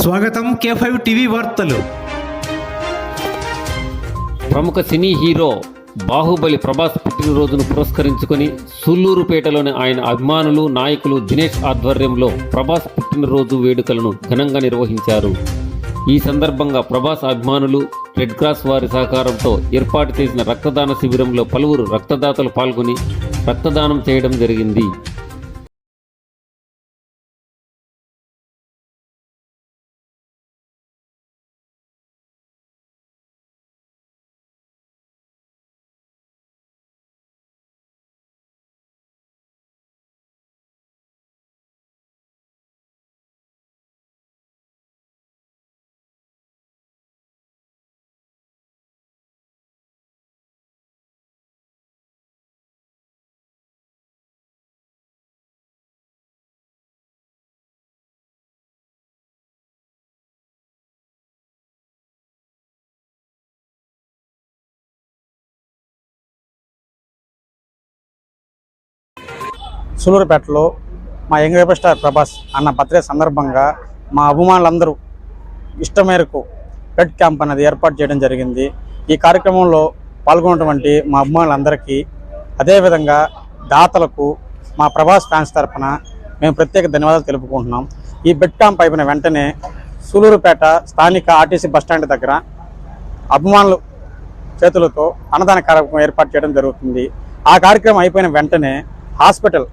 స్వాగతం కే five TV వార్తలు. ప్రముఖ సినీ హీరో బాహుబలి ప్రభాస్ పుట్టినరోజును పురస్కరించుకొని సుల్లూరుపేటలోని ఆయన అభిమానులు నాయకులు దినేష్ ఆధ్వర్యంలో ప్రభాస్ పుట్టినరోజు వేడుకలను ఘనంగా నిర్వహించారు. ఈ సందర్భంగా ప్రభాస్ అభిమానులు రెడ్ క్రాస్ వారి సహకారంతో ఏర్పాటు చేసిన రక్తదాన శిబిరంలో పలువురు రక్తదాతలు పాల్గొని రక్తదానం చేయడం జరిగింది. సూలూరుపేటలో మా యంగ్ రెబల్ స్టార్ ప్రభాస్ అన్న బర్త్డే సందర్భంగా మా అభిమానులందరూ ఇష్టం మేరకు పెట్ క్యాంప్ అనేది ఏర్పాటు చేయడం జరిగింది. ఈ కార్యక్రమంలో పాల్గొన్నటువంటి మా అభిమానులందరికీ అదేవిధంగా దాతలకు మా ప్రభాస్ ఫ్యాన్స్ తరఫున మేము ప్రత్యేక ధన్యవాదాలు తెలుపుకుంటున్నాం. ఈ బెడ్ క్యాంప్ అయిపోయిన వెంటనే సూలూరుపేట స్థానిక ఆర్టీసీ బస్టాండ్ దగ్గర అభిమానులు చేతులతో అన్నదాన కార్యక్రమం ఏర్పాటు చేయడం జరుగుతుంది. ఆ కార్యక్రమం అయిపోయిన వెంటనే హాస్పిటల్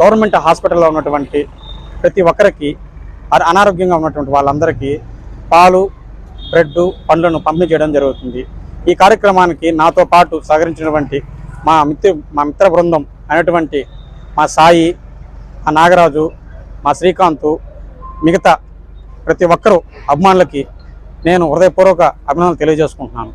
గవర్నమెంట్ హాస్పిటల్లో ఉన్నటువంటి ప్రతి ఒక్కరికి అనారోగ్యంగా ఉన్నటువంటి వాళ్ళందరికీ పాలు బ్రెడ్ పండ్లను పంపిణీ చేయడం జరుగుతుంది. ఈ కార్యక్రమానికి నాతో పాటు సహకరించినటువంటి మా మిత్ర మా మిత్ర బృందం అయినటువంటి మా సాయి మా నాగరాజు మా శ్రీకాంత్ మిగతా ప్రతి ఒక్కరూ అభిమానులకి నేను హృదయపూర్వక అభినందనలు తెలియజేసుకుంటున్నాను.